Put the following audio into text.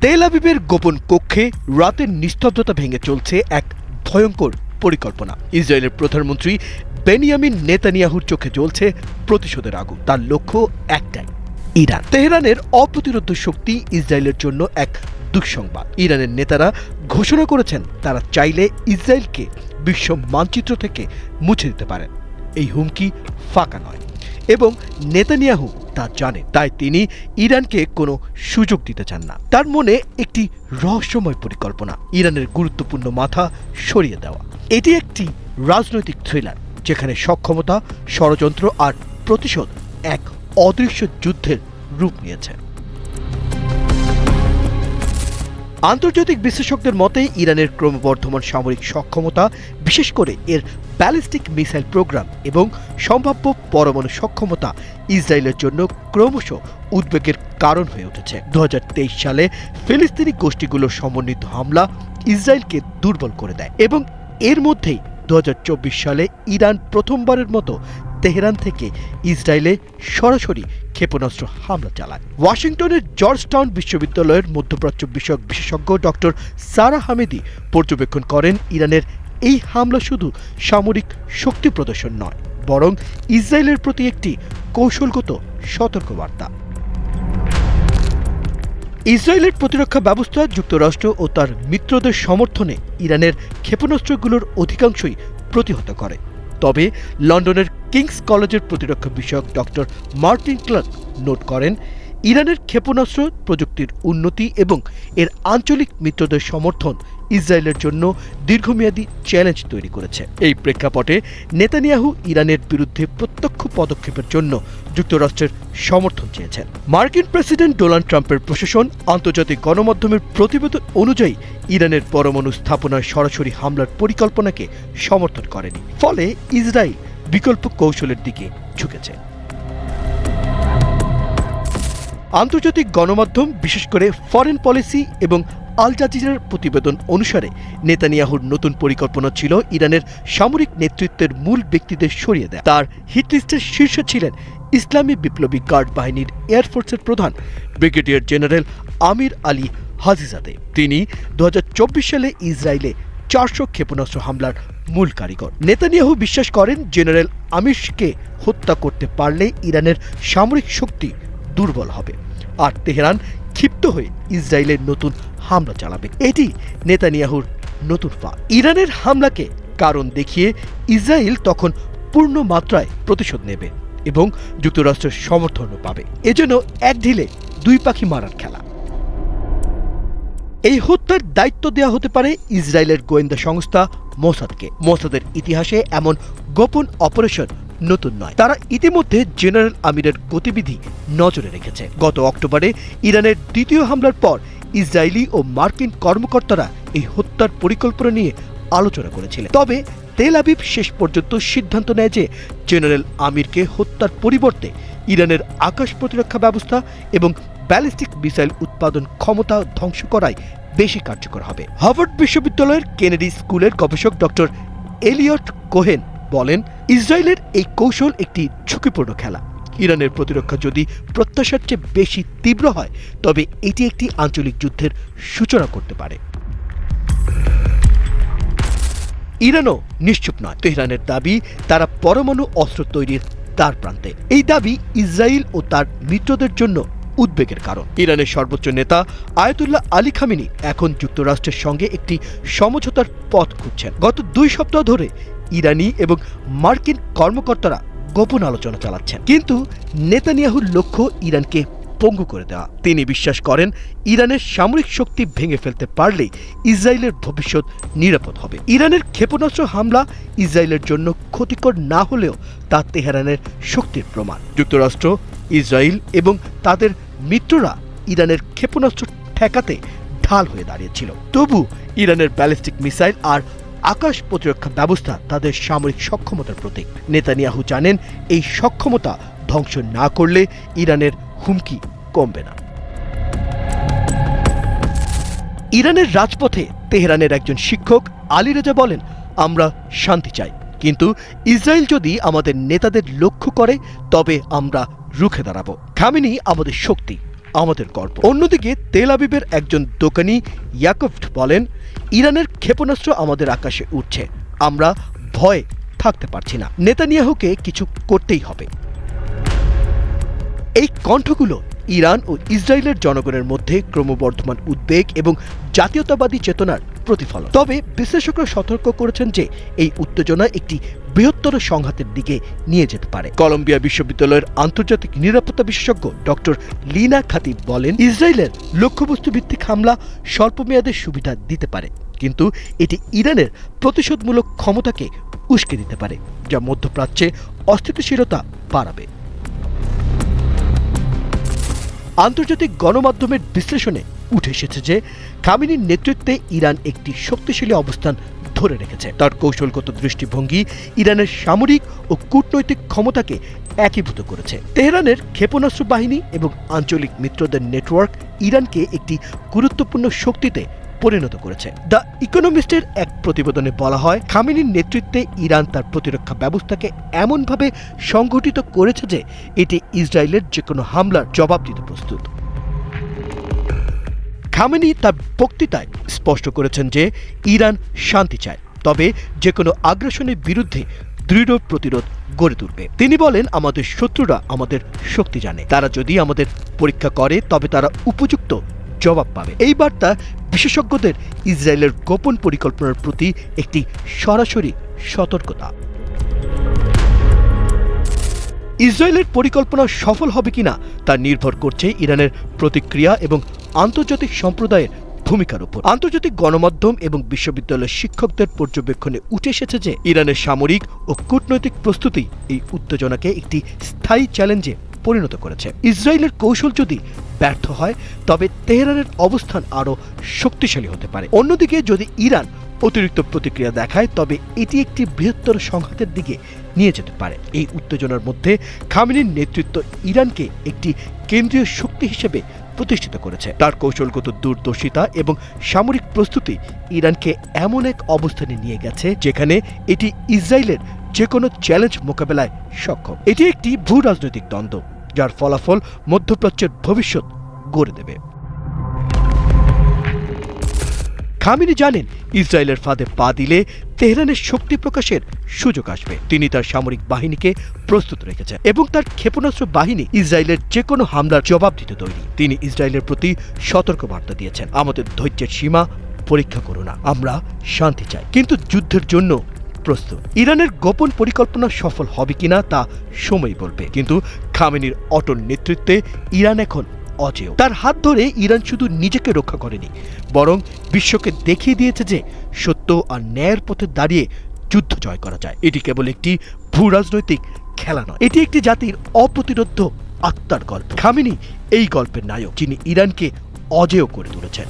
তেল আবিবের গোপন কক্ষে রাতের নিস্তব্ধতা ভেঙে চলছে এক ভয়ঙ্কর পরিকল্পনা। ইসরায়েলের প্রধানমন্ত্রী বেনিয়ামিন নেতানিয়াহুর চোখে জ্বলছে প্রতিশোধের আগুন। তার লক্ষ্য একটাই, ইরান। তেহরানের অপ্রতিরোধ শক্তি ইসরায়েলের জন্য এক দুঃসংবাদ। ইরানের নেতারা ঘোষণা করেছেন, তারা চাইলে ইসরায়েলকে বিশ্ব মানচিত্র থেকে মুছে দিতে পারেন। এই হুমকি ফাঁকা নয়। এবং নেতানিয়াহু তা জানে। তাই তিনি ইরানকে কোনো সুযোগ দিতে চান না। তার মনে একটি রহস্যময় পরিকল্পনা, ইরানের গুরুত্বপূর্ণ মাথা সরিয়ে দেওয়া। এটি একটি রাজনৈতিক থ্রিলার যেখানে সক্ষমতা, ষড়যন্ত্র আর প্রতিশোধ এক অদৃশ্য যুদ্ধের রূপ নিয়েছে। আন্তর্জাতিক বিশ্লেষকদের মতে, ইরানের ক্রমবর্ধমান সামরিক সক্ষমতা, বিশেষ করে এর ব্যালিস্টিক মিসাইল প্রোগ্রাম এবং সম্ভাব্য পরমাণু সক্ষমতা ইসরায়েলের জন্য ক্রমশ উদ্বেগের কারণ হয়ে উঠেছে। দু হাজার তেইশ সালে ফিলিস্তিনি গোষ্ঠীগুলোর সমন্বিত হামলা ইসরায়েলকে দুর্বল করে দেয় এবং এর মধ্যেই দু হাজার চব্বিশ সালে ইরান প্রথমবারের মতো তেহরান থেকে ইসরায়েলে সরাসরি ক্ষেপণাস্ত্র হামলা চালায়। ওয়াশিংটনের জর্জটাউন বিশ্ববিদ্যালয়ের মধ্যপ্রাচ্য বিষয়ক বিশেষজ্ঞ ডক্টর সারা হামিদি পর্যবেক্ষণ করেন, ইরানের এই হামলা শুধু সামরিক শক্তি প্রদর্শন নয়, বরং ইসরায়েলের প্রতি একটি কৌশলগত সতর্কবার্তা। ইসরায়েলের প্রতিরক্ষা ব্যবস্থা, যুক্তরাষ্ট্র ও তার মিত্রদের সমর্থনে ইরানের ক্ষেপণাস্ত্রগুলোর অধিকাংশই প্রতিহত করে। তবে লন্ডনের কিংস কলেজের প্রতিরক্ষা বিষয়ক ডক্টর মার্টিন ক্লার্ক নোট করেন ইরানের ক্ষেপণাস্ত্র প্রযুক্তির উন্নতি এবং এর আঞ্চলিক মিত্রদের সমর্থন ইসরায়েলের জন্য দীর্ঘমেয়াদী চ্যালেঞ্জ তৈরি করেছে। এই প্রেক্ষাপটে নেতানিয়াহু ইরানের বিরুদ্ধে প্রত্যক্ষ পদক্ষেপের জন্য যুক্তরাষ্ট্রের সমর্থন চেয়েছেন। মার্কিন প্রেসিডেন্ট ডোনাল্ড ট্রাম্পের প্রশাসন আন্তর্জাতিক গণমাধ্যমের প্রতিবেদন অনুযায়ী ইরানের পরমাণু স্থাপনায় সরাসরি হামলার পরিকল্পনাকে সমর্থন করেনি, ফলে ইসরায়েল বিকল্প কৌশলের দিকে ঝুঁকেছে। আন্তর্জাতিক গণমাধ্যম, বিশেষ করে ফরেন পলিসি এবং আল জাজিরার প্রতিবেদন অনুসারে, নেতানিয়াহুর নতুন পরিকল্পনা ছিল ইরানের সামরিক নেতৃত্বের মূল ব্যক্তিদের সরিয়ে দেয়। তার হিটলিস্টের শীর্ষে ছিলেন ইসলামী বিপ্লবী গার্ড বাহিনীর এয়ারফোর্সের প্রধান brigadier general Amir Ali Hajizadeh. তিনি দু হাজার চব্বিশ সালে ইসরায়েলে চারশো ক্ষেপণাস্ত্র হামলার মূল কারিগর। নেতানিয়াহু বিশ্বাস করেন, জেনারেল আমিরকে হত্যা করতে পারলে ইরানের সামরিক শক্তি দুর্বল হবে। আর তেহরান ক্ষিপ্ত হয়ে ইসরায়েলের নতুন হামলা চালাবে। এটি নেতানিয়াহুর নতুন পা। ইরানের হামলাকে কারণ দেখিয়ে ইসরায়েল তখন পূর্ণ মাত্রায় প্রতিশোধ নেবে এবং যুক্তরাষ্ট্রের সমর্থনও পাবে। এজন্য এক ঢিলে দুই পাখি মারার খেলা। এই হত্যার দায়িত্ব দেওয়া হতে পারে ইসরায়েলের গোয়েন্দা সংস্থা মোসাদকে। মোসাদের ইতিহাসে এমন গোপন অপারেশন নতুন নয়। তারা ইতিমধ্যে জেনারেল আমিরের গতিবিধি নজরে রেখেছে। গত অক্টোবরে ইরানের দ্বিতীয় হামলার পর ইসরায়েলি ও মার্কিন কর্মকর্তারা এই হত্যার পরিকল্পনা নিয়ে আলোচনা করেছিলেন। তবে তেল আবিব শেষ পর্যন্ত সিদ্ধান্ত নেয় যে জেনারেল আমিরকে হত্যার পরিবর্তে ইরানের আকাশ প্রতিরক্ষা ব্যবস্থা এবং ব্যালিস্টিক মিসাইল উৎপাদন ক্ষমতা ধ্বংস করাই বেশি কার্যকর হবে। হার্ভার্ড বিশ্ববিদ্যালয়ের কেনেডি স্কুলের গবেষক ডক্টর এলিয়ট কোহেন বলেন ইসরায়েলের এই কৌশল একটি ঝুঁকিপূর্ণ খেলা। ইরানের প্রতিরক্ষা যদি প্রত্যাশার চেয়ে বেশি তীব্র হয়, তবে এটি একটি আঞ্চলিক যুদ্ধের সূচনা করতে পারে। ইরানও নিশ্চুপ নয়। তেহরানের দাবি, তারা পরমাণু অস্ত্র তৈরির তার প্রান্তে। এই দাবি ইসরায়েল ও তার মিত্রদের জন্য উদ্বেগের কারণ। ইরানের সর্বোচ্চ নেতা আয়তুল্লাহ আলী খামিনি এখন যুক্তরাষ্ট্রের সঙ্গে একটি সমঝোতার পথ খুঁজছেন। গত দুই সপ্তাহ ধরে ইরানি এবং মার্কিন কর্মকর্তারা গোপন আলোচনা চালাচ্ছেন। কিন্তু নেতানিয়াহুর লক্ষ্য ইরানকে পঙ্গু করে দেওয়া। তিনি বিশ্বাস করেন ইরানের সামরিক শক্তি ভেঙে ফেলতে পারলেই ইসরায়েলের ভবিষ্যৎ নিরাপদ হবে। ইরানের ক্ষেপণাস্ত্র হামলা ইসরায়েলের জন্য ক্ষতিকর না হলেও তা তেহরানের শক্তির প্রমাণ। যুক্তরাষ্ট্র, ইসরায়েল এবং তাদের মিত্ররা ইরানের ক্ষেপণাস্ত্র ঠেকাতে ঢাল হয়ে দাঁড়িয়েছিল। তবু ইরানের ব্যালিস্টিক মিসাইল আর আকাশ প্রতিরক্ষা ব্যবস্থা তাদের সামরিক সক্ষমতার প্রতীক। নেতানিয়াহু জানেন, এই সক্ষমতা ধ্বংস না করলে ইরানের হুমকি কমবে না। ইরানের রাজপথে তেহরানের একজন শিক্ষক আলী রেজা বলেন, আমরা শান্তি চাই। কিন্তু ইসরায়েল যদি আমাদের নেতাদের লক্ষ্য করে, তবে আমরা রুখে দাঁড়াবো। খামিনি আমাদের শক্তি আমাদের গর্ব। অন্যদিকে তেল আবিবের একজন দোকানি ইয়াকফট বলেন, ইরানের ক্ষেপণাস্ত্র আমাদের আকাশে উঠছে আমরা ভয়ে থাকতে পারছি না। নেতানিয়াহুকে কিছু করতেই হবে। এই কণ্ঠগুলো ইরান ও ইসরায়েলের জনগণের মধ্যে ক্রমবর্ধমান উদ্বেগ এবং জাতীয়তাবাদী চেতনার প্রতিফলন। তবে বিশ্লেষকরা সতর্ক করেছেন যে এই উত্তেজনা একটি বৃহত্তর সংঘাতের দিকে নিয়ে যেতে পারে। কলম্বিয়া বিশ্ববিদ্যালয়ের আন্তর্জাতিক নিরাপত্তা বিশেষজ্ঞ ডক্টর লিনা খাতিব বলেন, ইসরায়েলের লক্ষ্যবস্তু ভিত্তিক হামলা স্বল্পমেয়াদে সুবিধা দিতে পারে, কিন্তু এটি ইরানের প্রতিশোধমূলক ক্ষমতাকে উস্কে দিতে পারে, যা মধ্যপ্রাচ্যে অস্থিতিশীলতা বাড়াবে। আন্তর্জাতিক গণমাধ্যমের বিশ্লেষণে উঠে এসেছে যে খামিনির নেতৃত্বে ইরান একটি শক্তিশালী অবস্থান ধরে রেখেছে। তার কৌশলগত দৃষ্টিভঙ্গি ইরানের সামরিক ও কূটনৈতিক ক্ষমতাকে একীভূত করেছে। তেহরানের ক্ষেপণাস্ত্র বাহিনী এবং আঞ্চলিক মিত্রদের নেটওয়ার্ক ইরানকে একটি গুরুত্বপূর্ণ শক্তিতে পরিণত করেছে। দ্য ইকোনমিস্টের এক প্রতিবেদনে বলা হয়, খামিনির নেতৃত্বে ইরান তার প্রতিরক্ষা ব্যবস্থাকে এমনভাবে সংগঠিত করেছে যে এটি ইসরায়েলের যে কোনো হামলার জবাব দিতে প্রস্তুত। খামেনি তার বক্তৃতায় স্পষ্ট করেছেন যে ইরান শান্তি চায়, তবে যে কোনো আগ্রাসনের বিরুদ্ধে দৃঢ় প্রতিরোধ গড়ে তুলবে। তিনি বলেন, আমাদের শত্রুরা আমাদের শক্তি জানে। তারা যদি আমাদের পরীক্ষা করে, তবে তারা উপযুক্ত জবাব পাবে। এই বার্তা বিশেষজ্ঞদের ইসরায়েলের গোপন পরিকল্পনার প্রতি একটি সরাসরি সতর্কতা। ইসরায়েলের পরিকল্পনা সফল হবে কিনা তা নির্ভর করছে ইরানের প্রতিক্রিয়া এবং আন্তর্জাতিক সম্প্রদায়ের ভূমিকার উপর। আন্তর্জাতিক গণমাধ্যম এবং বিশ্ববিদ্যালয়ের শিক্ষকদের পর্যবেক্ষণে উঠে এসেছে যে ইরানের সামরিক ও কূটনৈতিক প্রস্তুতি এই উত্তেজনাকে একটি স্থায়ী চ্যালেঞ্জে পরিণত করেছে। ইসরায়েলের কৌশল যদি ব্যর্থ হয়, তবে তেহরানের অবস্থান আরও শক্তিশালী হতে পারে। অন্যদিকে যদি ইরান অতিরিক্ত প্রতিক্রিয়া দেখায়, তবে এটি একটি বৃহত্তর সংঘাতের দিকে নিয়ে যেতে পারে। এই উত্তেজনার মধ্যে খামিনির নেতৃত্ব ইরানকে একটি কেন্দ্রীয় শক্তি হিসেবে প্রতিষ্ঠিত করেছে। তার কৌশলগত দূরদর্শিতা এবং সামরিক প্রস্তুতি ইরানকে এমন এক অবস্থানে নিয়ে গেছে যেখানে এটি ইসরায়েলের যে কোনো চ্যালেঞ্জ মোকাবেলায় সক্ষম। এটি একটি ভূ রাজনৈতিক দ্বন্দ্ব, যার ফলাফল মধ্যপ্রাচ্যের ভবিষ্যৎ গড়ে দেবে। খামিনি জানেন, ইসরায়েলের ফাঁদে পা দিলে তেহরানের শক্তি প্রকাশের সুযোগ আসবে। তিনি তার সামরিক বাহিনীকে প্রস্তুত রেখেছেন এবং তার ক্ষেপণাস্ত্র বাহিনী ইসরায়েলের যে কোনো হামলার জবাব দিতে তৈরি। তিনি ইসরায়েলের প্রতি সতর্ক বার্তা দিয়েছেন, আমাদের ধৈর্যের সীমা পরীক্ষা করো না, আমরা শান্তি চাই। কিন্তু যুদ্ধের জন্য প্রস্তুত। ইরানের গোপন পরিকল্পনা সফল হবে কিনা তা সময় বলবে। কিন্তু খামেনির অটল নেতৃত্বে ইরান এখন অজেয়। তার হাত ধরে ইরান শুধু নিজেকে রক্ষা করেনি, বরং বিশ্বকে দেখিয়ে দিয়েছে যে সত্য আর ন্যায়ের পথে দাঁড়িয়ে যুদ্ধ জয় করা যায়। এটি কেবল একটি ভূ রাজনৈতিক খেলা নয়, এটি একটি জাতির অপ্রতিরোধ আত্মার গল্প। খামিনি এই গল্পের নায়ক, যিনি ইরানকে অজেয় করে তুলেছেন।